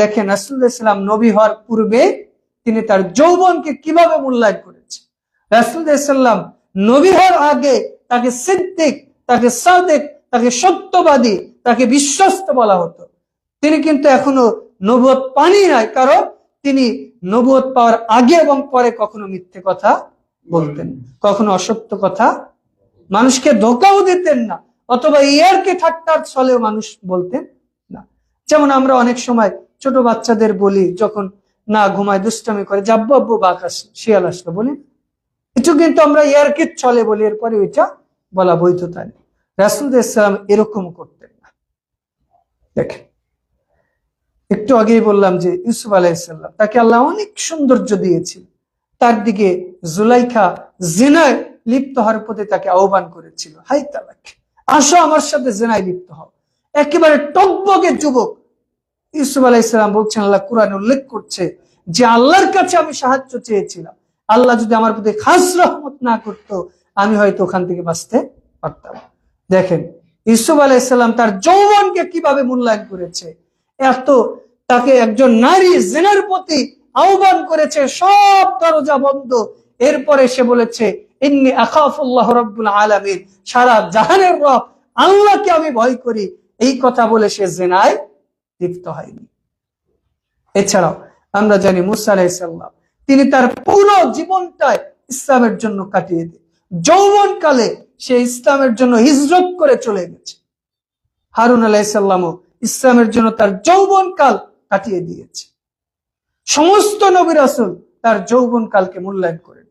দেখেন রাসুল্লাহাম নবী হওয়ার পূর্বে তিনি তার যৌবনকে কীভাবে মূল্যায়ন করেছেন? রাসুল্লাহাম নবী হওয়ার আগে তাকে সিদ্দিক, তাকে সাদেক, তাকে সত্যবাদী, তাকে বিশ্বস্ত বলা হতো। তিনি কিন্তু এখনও নবুয়ত পানি নাই, কারণ তিনি নবুয়ত পাওয়ার আগে এবং পরে কখনো মিথ্যে কথা বলতেন কখনো অসত্য কথা মানুষকে ধোকাও দিতেন না, অথবা ইয়ারকে ঠাট্টার ছলেও মানুষ বলতেন। যেমন আমরা অনেক সময় ছোট বাচ্চাদের বলি যখন, না, ঘুমায় দুষ্টামি করে। যাব্বু আব্বু বাঘ আসলো শিয়াল আসলো বলি। কিছু কিন্তু আমরা ইয়ারকে চলে বলি? এরপরে ওইটা বলা বৈধতা নেই। রাসুল ইসলাম এরকম করতেন না। দেখেন, একটু আগেই বললাম যে ইউসুফ আলাইসাল্লাম তাকে আল্লাহ অনেক সৌন্দর্য দিয়েছিল তার দিকে জুলাইখা জেনায় লিপ্ত হওয়ার প্রতি তাকে আহ্বান করেছিল। হাই তালাক, আসো আমার সাথে জেনায় লিপ্ত হও। একেবারে টকবগে যুবক। ইউসুফ আলাইসাল্লাম বলছেন, আল্লাহ কোরআন উল্লেখ করছে যে আল্লাহর কাছে আমি সাহায্য চেয়েছিলাম। আল্লাহ যদি আমার প্রতি খাস রহমত না করতো, আমি হয়তো ওখান থেকে বাঁচতে পারতাম। দেখেন, ইউসুফ আলাইসাল্লাম তার যৌবনকে কীভাবে মূল্যায়ন করেছে, এত তাকে একজন নারী জেনার প্রতি আহ্বান করেছে, সব দরজা বন্ধ। এরপরে সে বলেছে, ইন্নি আখাফুল্লাহ রব্বুল আলামিন, সারা জাহানের রব আল্লাহকে আমি ভয় করি এই কথা বলে সে জেনায় লিপ্ত হয়নি। এছাড়াও আমরা জানি মুসা আলাইসাল্লাম তিনি তার পুরো জীবনটাই ইসলামের জন্য কাটিয়ে দেন। যৌবন কালে সে ইসলামের জন্য হিজরত করে চলে গেছে। হারুন আলাইসাল্লামও ইসলামের জন্য তার যৌবন কাল কাটিয়ে দিয়েছে। সমস্ত নবী রাসুল তার যৌবন কালকে মূল্যায়ন করে